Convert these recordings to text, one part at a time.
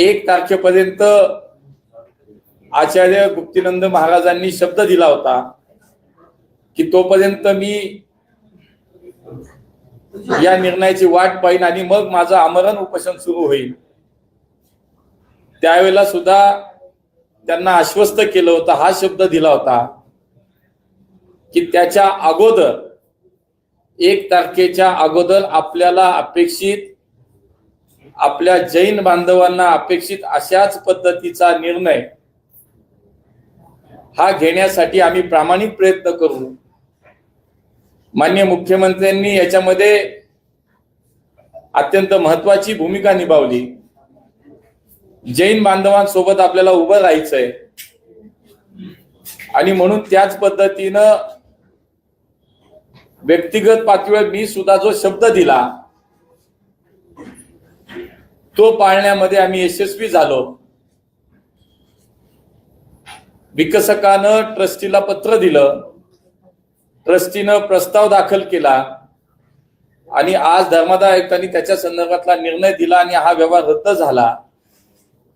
एक तारखेपर्यंत आचार्य गुप्तीनंद महाराजांनी शब्द दिला होता की तोपर्यंत मी या निर्णयाची वाट पाहिन आणि मग माझं आमरण उपोषण सुरू होईल. त्यावेळेला सुद्धा त्यांना आश्वस्त केलं होतं हा शब्द दिला होता की त्याच्या अगोदर एक तारखेच्या अगोदर आपल्याला अपेक्षित आपल्या जैन बांधवांना अपेक्षित अशाच पद्धतीचा निर्णय हा घेण्यासाठी आम्ही प्रामाणिक प्रयत्न करू. मान्य मुख्यमंत्र्यांनी याच्यामध्ये अत्यंत महत्वाची भूमिका निभावली. जैन बांधवांसोबत आपल्याला उभं राहायचंय. आणि म्हणून त्याच पद्धतीनं व्यक्तिगत पातळीवर मी सुद्धा जो शब्द दिला तो पाळण्यामध्ये आम्ही यशस्वी झालो. विकसकानं ट्रस्टीला पत्र दिलं. ट्रस्टीनं प्रस्ताव दाखल केला. आणि आज धर्मादाय आयुक्तांनी त्याच्या संदर्भातला निर्णय दिला आणि हा व्यवहार रद्द झाला.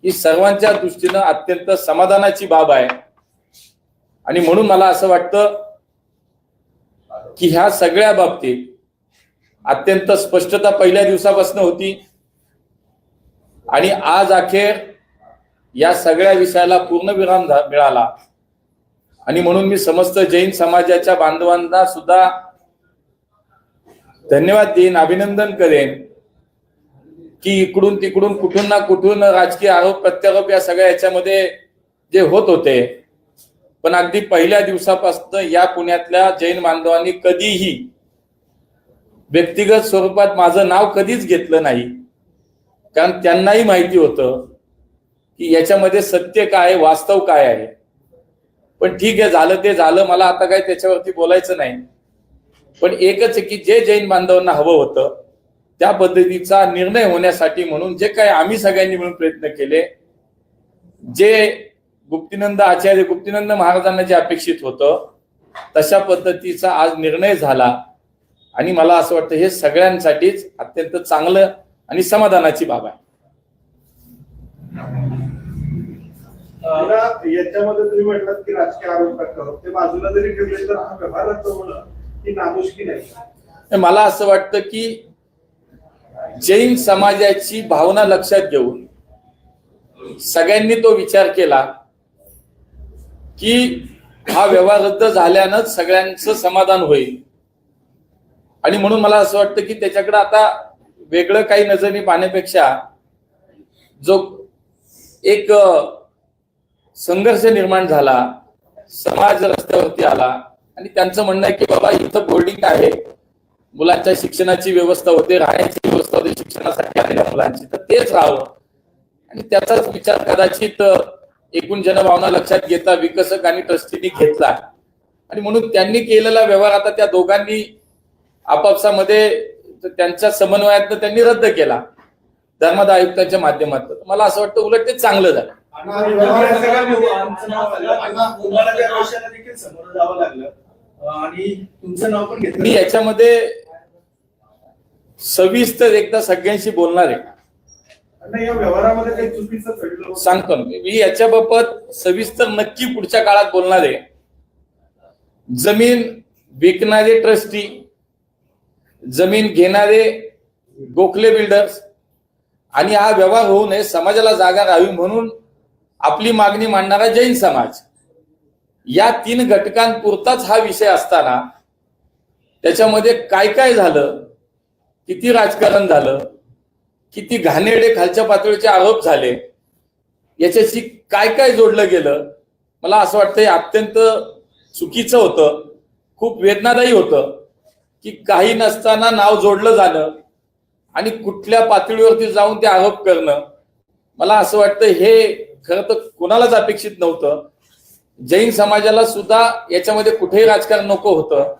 ही सर्वांच्या दृष्टीनं अत्यंत समाधानाची बाब आहे. आणि म्हणून मला असं वाटतं की ह्या सगळ्या बाबतीत अत्यंत स्पष्टता पहिल्या दिवसापासून होती. आणि आज अखेर या सगळ्या विषयाला पूर्णविराम झा- मिळाला. आणि म्हणून मी समस्त जैन समाजाच्या बांधवांना सुद्धा धन्यवाद देईन अभिनंदन करेन की इकडून तिकडून कुठून ना कुठून राजकीय आरोप प्रत्यारोप या सगळ्या याच्यामध्ये जे होत होते. पण अगदी पहिल्या दिवसापासून या पुण्यातल्या जैन बांधवांनी कधीही व्यक्तिगत स्वरूपात माझं नाव कधीच घेतलं नाही. कारण त्यांनाही माहिती होतं की याच्यामध्ये सत्य काय आहे, वास्तव काय आहे. पण ठीक आहे झालं ते झालं मला आता काय त्याच्यावरती बोलायचं नाही. पण एकच आहे की जे जैन बांधवांना हवं होतं त्या पद्धतीचा निर्णय होण्यासाठी म्हणून जे काय आम्ही सगळ्यांनी मिळून प्रयत्न केले जे गुप्तीनंद आचार्य गुप्तीनंद महाराजांना जे अपेक्षित होतं तशा पद्धतीचा आज निर्णय झाला. आणि मला असं वाटतं हे सगळ्यांसाठीच अत्यंत चांगलं आणि समाधानाची बाब आहे. याच्यामध्ये तुम्ही म्हटलात की राजकीय आरोप ते बाजूला जरी ठेवले तर हा व्यवहार होणं ही नामुष्की नाही. मला असं वाटतं की जैन समाजाची भावना लक्षात घेऊन सगळ्यांनी तो विचार केला की हा व्यवहार रद्द झाल्यानंच सगळ्यांचं समाधान होईल. आणि म्हणून मला असं वाटतं की त्याच्याकडे आता वेगळं काही नजरेने पाहण्यापेक्षा जो एक संघर्ष निर्माण झाला समाज रस्त्यावरती आला आणि त्यांचं म्हणणं आहे की बाबा इथं बोर्डिंग आहे. मुलांच्या शिक्षणाची व्यवस्था होते राहण्याची व्यवस्था होते शिक्षणासाठी आलेल्या मुलांची. तर तेच राहावं. आणि त्याचाच विचार कदाचित एकूण जनभावना लक्षात घेता विकसक आणि ट्रस्टीनी घेतला. आणि म्हणून त्यांनी केलेला व्यवहार आता त्या दोघांनी आपापसामध्ये त्यांच्या समन्वयातनं त्यांनी रद्द केला. धर्मादाय आयुक्तांच्या माध्यमातून. मला असं वाटतं उलट ते चांगलं झालं. आणि व्यवहार सगळा आमचं नाव आलं आणि तुम्हाला त्या दोषाला देखील समोर जावं लागलं. अं, आणि तुमचं नाव पण घेतलं. मी याच्यामध्ये सविस्तर एकदा सगळ्यांशी बोलणार आहे? सांगतो. मी याच्याबाबत सविस्तर नक्की पुढच्या काळात बोलणार आहे. जमीन विकणारे ट्रस्टी जमीन घेणारे गोखले बिल्डर्स आणि हा व्यवहार होऊ नये समाजाला जागा राहावी म्हणून आपली मागणी मांडणारा जैन समाज. या तीन घटकांपुरताच हा विषय असताना त्याच्यामध्ये काय काय झालं किती राजकारण झालं किती घाणेरडे खालच्या पातळीचे आरोप झाले याच्याशी काय काय जोडलं गेलं मला असं वाटतं हे अत्यंत चुकीचं होतं खूप वेदनादायी होतं. की काही नसताना नाव जोडलं जाणं आणि कुठल्या पातळीवरती जाऊन ते आरोप करणं मला असं वाटतं हे खरं तर कोणालाच अपेक्षित नव्हतं. जैन समाजाला सुद्धा याच्यामध्ये कुठेही राजकारण नको होतं.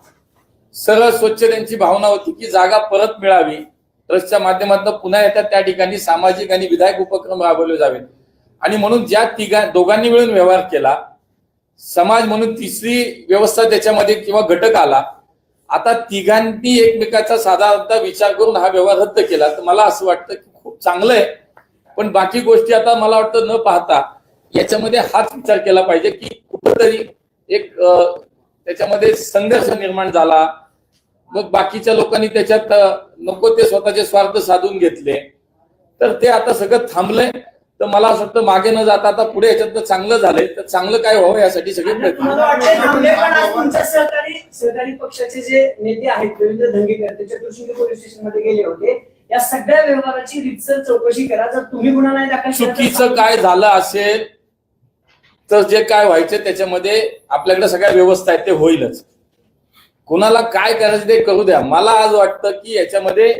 सरळ स्वच्छ त्यांची भावना होती की जागा परत मिळावी. ट्रस्टच्या माध्यमातून पुन्हा येतात त्या ठिकाणी सामाजिक आणि विधायक उपक्रम राबवले जावेत. आणि म्हणून ज्या तिघा दोघांनी मिळून व्यवहार केला समाज म्हणून तिसरी व्यवस्था त्याच्यामध्ये किंवा घटक आला आता तिघांनी एकमेकाचा साधारणतः विचार करून हा व्यवहार रद्द केला. तर मला असं वाटतं की खूप चांगलं आहे. पण बाकी गोष्टी आता मला वाटतं न पाहता याच्यामध्ये हाच विचार केला पाहिजे की कुठंतरी एक त्याच्यामध्ये संघर्ष निर्माण झाला. मग बाकीच्या लोकांनी त्याच्यात नको ते स्वतःचे स्वार्थ साधून घेतले. तर ते आता सगळं थांबलंय. तर मला असं वाटतं मागे न जाता आता पुढे याच्यातनं चांगलं झालंय तर चांगलं काय व्हावं यासाठी सगळे प्रयत्न सहकारी सहकारी पक्षाचे जे नेते आहेत रवींद्र धंगेकर ते चतुर्शिंगी पोलीस स्टेशनमध्ये गेले होते. या सगळ्या व्यवहाराची रितसर चौकशी करा. जर तुम्ही गुन्हा नाही दाखल चुकीचं काय झालं असेल तर जे काय व्हायचं त्याच्यामध्ये आपल्याकडे सगळ्या व्यवस्था आहेत ते होईलच. कुणाला काय करायचं ते करू द्या. मला आज वाटतं की याच्यामध्ये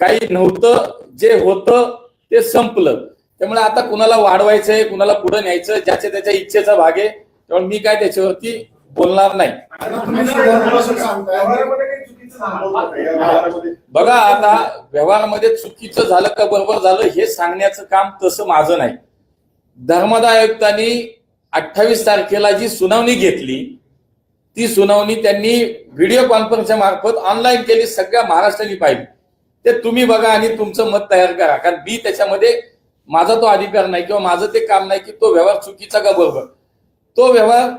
काही नव्हतं जे होतं ते संपलं. त्यामुळे आता कुणाला वाढवायचंय कुणाला पुढे न्यायचं ज्याच्या त्याच्या इच्छेचा भाग आहे त्यामुळे मी काय त्याच्यावरती बोलणार नाही. बघा आता व्यवहारामध्ये चुकीचं झालं का बरोबर झालं हे सांगण्याचं काम तसं माझं नाही. धर्मदा आयुक्तांनी अठ्ठावीस तारखेला जी सुनावणी घेतली ती सुनावणी त्यांनी व्हिडिओ कॉन्फरन्सच्या मार्फत ऑनलाईन केली सगळ्या महाराष्ट्राने पाहिली. ते तुम्ही बघा आणि तुमचं मत तयार करा कारण मी त्याच्यामध्ये माझा तो अधिकार नाही किंवा माझं ते काम नाही की तो व्यवहार चुकीचा का बरोबर? तो व्यवहार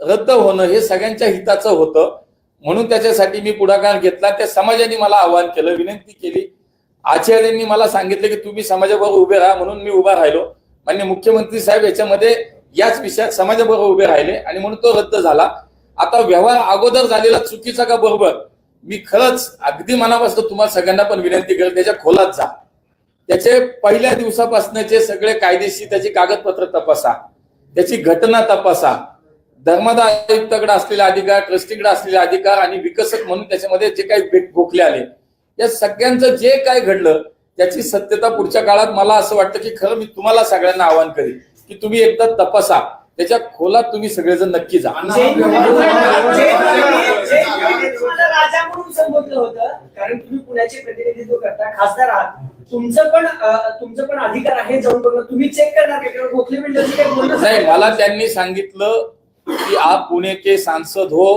रद्द होणं हे सगळ्यांच्या हिताचं होतं. म्हणून त्याच्यासाठी मी पुढाकार घेतला. त्या समाजाने मला आवाहन केलं विनंती केली. आचार्यांनी मला सांगितलं की तुम्ही समाजाबरोबर उभे राहा म्हणून मी उभा राहिलो. मान्य मुख्यमंत्री साहेब याच्यामध्ये याच विषयात समाजाबरोबर उभे राहिले आणि म्हणून तो रद्द झाला. आता व्यवहार अगोदर झालेला चुकीचा का बरोबर? मी खरंच अगदी मनापासून तुम्हाला सगळ्यांना पण विनंती करेल त्याच्या खोलात जा. त्याचे पहिल्या दिवसापासूनचे सगळे कायदेशीर त्याची कागदपत्र तपासा. त्याची घटना तपासा. धर्मदा आयुक्ताकडे असलेले अधिकार ट्रस्टीकडे असलेले अधिकार आणि विकसक म्हणून त्याच्यामध्ये जे काही भेट गोखले आले. या सगळ्यांचं जे काय घडलं त्याची सत्यता पुढच्या काळात मला असं वाटतं की खरं मी तुम्हाला सगळ्यांना आवाहन करेन की तुम्ही एकदा तपासा. त्याच्या खोलात तुम्ही सगळेजण नक्की जा. राजा म्हणून संबोधलं होतं कारण तुम्ही पुण्याचे प्रतिनिधित्व करता खासदार आहात. तुमचं पण अं, तुमचं पण अधिकार आहे जाऊन बघणं. तुम्ही चेक करणार गोखले नहीं मला त्यांनी सांगितलं कि आप पुणे के सांसद हो.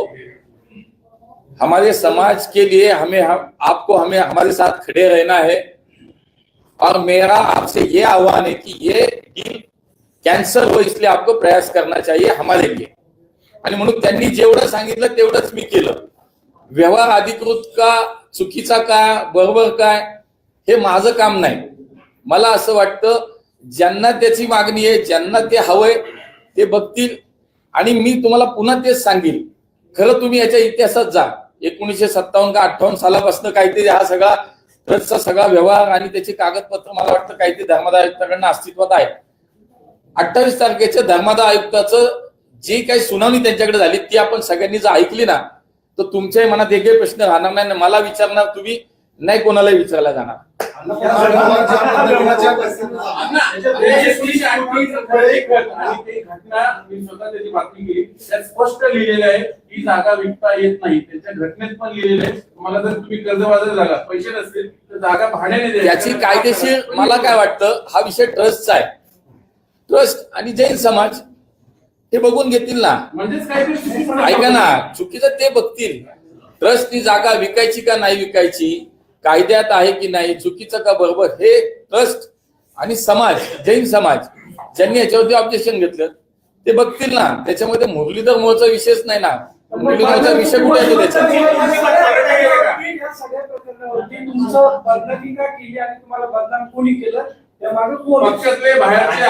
हमारे समाज के लिए हमें हम, आपको हमें हमारे साथ खड़े रहना है। और मेरा आपसे ये आह्वान है कि ये डील कॅन्सर हो इसलिए आपको प्रयास करना चाहिए हमारे लिए. आणि म्हणून त्यांनी जेवढं सांगितलं तेवढंच मी केलं. व्यवहार अधिकृत का चुकीचा का बरोबर काय हे माझं काम नाही. मला असं वाटतं ज्यांना त्याची मागणी आहे ज्यांना ते हवंय ते बघतील. आणि मी तुम्हाला पुन्हा तेच सांगेल खरं तुम्ही याच्या इतिहासात जा. एकोणीसशे सत्तावन्न का अठ्ठावन्न सालापासून काहीतरी हा सगळा ट्रस्टचा सगळा व्यवहार आणि त्याची कागदपत्र मला वाटतं काहीतरी धर्मादाय अस्तित्वात आहे अठ्ठावीस तारखेच्या धर्मादाय आयुक्ताचं जी काही सुनावणी त्यांच्याकडे झाली ती आपण सगळ्यांनी जर ऐकली ना तर तुमच्याही मनात एकही प्रश्न राहणार नाही मला विचारणार तुम्ही नाही कोणालाही विचारला जाणार त्याची स्पष्ट लिहिलेलं आहे ही जागा विकता येत नाही त्यांच्या घटनेत पण लिहिलेलं आहे तुम्हाला जर तुम्ही कर्जबाजार जागा पैसे नसतील तर जागा भाड्याने द्यायची. याची कायदेशीर मला काय वाटतं हा विषय ट्रस्टचा आहे ट्रस्ट आणि जैन समाज हे बघून घेतील ना. ऐका ना चुकीचं ते बघतील. ट्रस्टनी जागा विकायची का नाही विकायची कायद्यात आहे की नाही चुकीचं का बरोबर हे ट्रस्ट आणि समाज जैन समाज ज्यांनी याच्यावरती ऑब्जेक्शन घेतलं ते बघतील ना. त्याच्यामध्ये मुरलीधर मोहचा विषयच नाही ना. मुरलीधर मोहचा विषय कुठे येतो त्याच्यात? पक्षातले बाहेरचे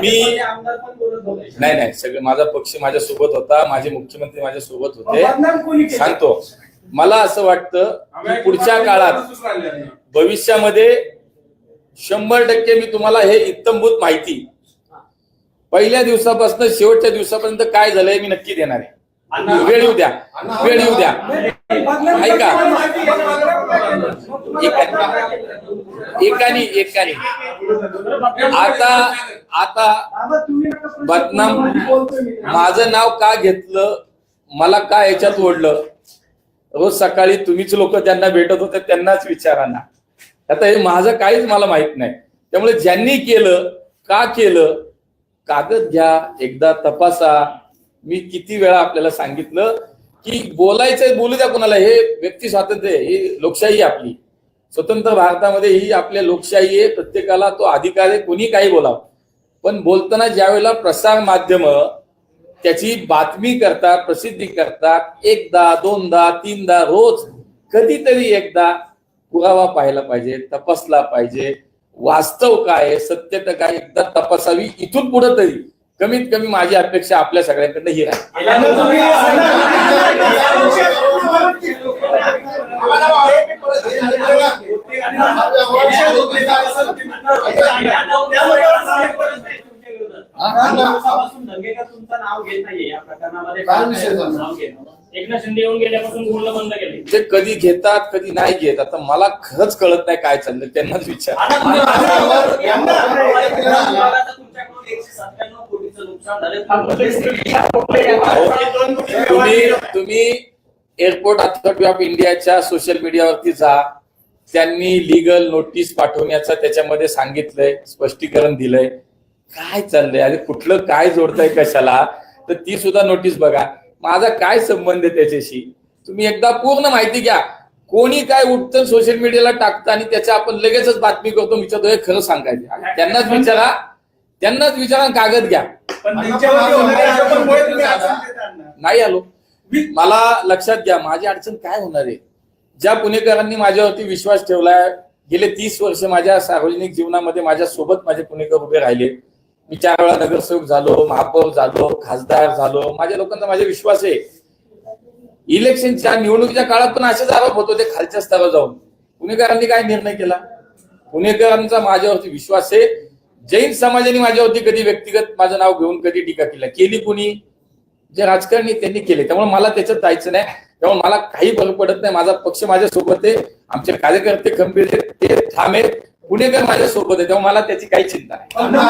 मी- नाही नाही सगळे माझा पक्ष माझ्या सोबत होता माझे मुख्यमंत्री माझ्या सोबत होते सांगतो मला असं वाटतं पुढच्या काळात भविष्यामध्ये शंभर टक्के मी तुम्हाला हे इत्तमभूत माहिती. पहिल्या दिवसापासून शेवटच्या दिवसापर्यंत काय झालंय मी नक्की देणार आहे. वेळ येऊ द्या वेळ येऊ द्या. ऐका. एकानी एकानी. आता आता बदनाम माझं नाव का घेतलं? मला का याच्यात ओढलं? रोज सकाळी तुम्हीच लोक ज्यांना भेटत होते त्यांनाच विचारा ना. आता हे माझं काहीच मला माहीत नाही. त्यामुळे ज्यांनी केलं का केलं? कागद घ्या एकदा तपासा. मी किती वेळा आपल्याला सांगितलं की बोलायचंय बोलू द्या कोणाला. हे व्यक्ती स्वातंत्र्य आहे, ही लोकशाही आपली. स्वतंत्र भारतामध्ये ही आपल्या लोकशाही आहे. प्रत्येकाला तो अधिकार आहे. कोणी काही बोलावं. पण बोलताना ज्यावेळेला प्रसार माध्यम त्याची बातमी करतात प्रसिद्धी करतात एकदा दोनदा तीनदा रोज कधीतरी एकदा पुरावा पाहायला पाहिजे तपासला पाहिजे. वास्तव काय सत्यता काय? एकदा तपासावी. इथून पुढे तरी कमीत कमी माझी अपेक्षा आपल्या सगळ्यांकडनं ही राहील. एकनाथ शिंदे येऊन गेल्यापासून बोलणं बंद केले ते कधी घेतात कधी नाही घेत. आता मला खरंच कळत नाही काय चाललंय त्यांनाच विचार. तुमच्याकडून एकशे सत्त्याण्णव कोटीचं नुकसान झालं तुम्ही तुम्ही एअरपोर्ट अथॉरिटी ऑफ इंडियाच्या सोशल मीडियावरती जा. त्यांनी लिगल नोटीस पाठवण्याचं त्याच्यामध्ये सांगितलंय स्पष्टीकरण दिलंय. काय चाललंय? अरे कुठलं काय जोडताय कशाला? तर ती सुद्धा नोटीस बघा. माझा काय संबंध आहे त्याच्याशी? तुम्ही एकदा पूर्ण माहिती घ्या. कोणी काय उठतं सोशल मीडियाला टाकतं आणि त्याच्या आपण लगेचच बातमी करतो विचारतो हे खरं सांगायचं. त्यांनाच विचारा. त्यांनाच विचारा कागद घ्या. नाही आलो. मला लक्षात घ्या माझी अडचण काय होणार आहे? ज्या पुणेकरांनी माझ्यावरती विश्वास ठेवलाय गेले तीस वर्ष माझ्या सार्वजनिक जीवनामध्ये माझ्या सोबत माझे पुणेकर उभे राहिले. मी चार वेळा नगरसेवक झालो महापौर झालो खासदार झालो. माझ्या लोकांचा माझा विश्वास आहे. इलेक्शनच्या निवडणुकीच्या काळात पण असेच आरोप होत होते खालच्या स्तरावर जाऊन. पुणेकरांनी काय निर्णय केला? पुणेकरांचा माझ्यावरती विश्वास आहे. जैन समाजाने माझ्यावरती कधी व्यक्तिगत माझं नाव घेऊन कधी टीका केला? केली कुणी? जे राजकारणी त्यांनी केले त्यामुळे मला त्याच्यात जायचं नाही. त्यामुळे मला काही फरक पडत नाही. माझा पक्ष माझ्या सोबत आहे. आमचे कार्यकर्ते खंबीर आहेत. ते ठाम आहेत. पुणेकर माझ्या सोबत आहे. तेव्हा मला त्याची काही चिंता नाही.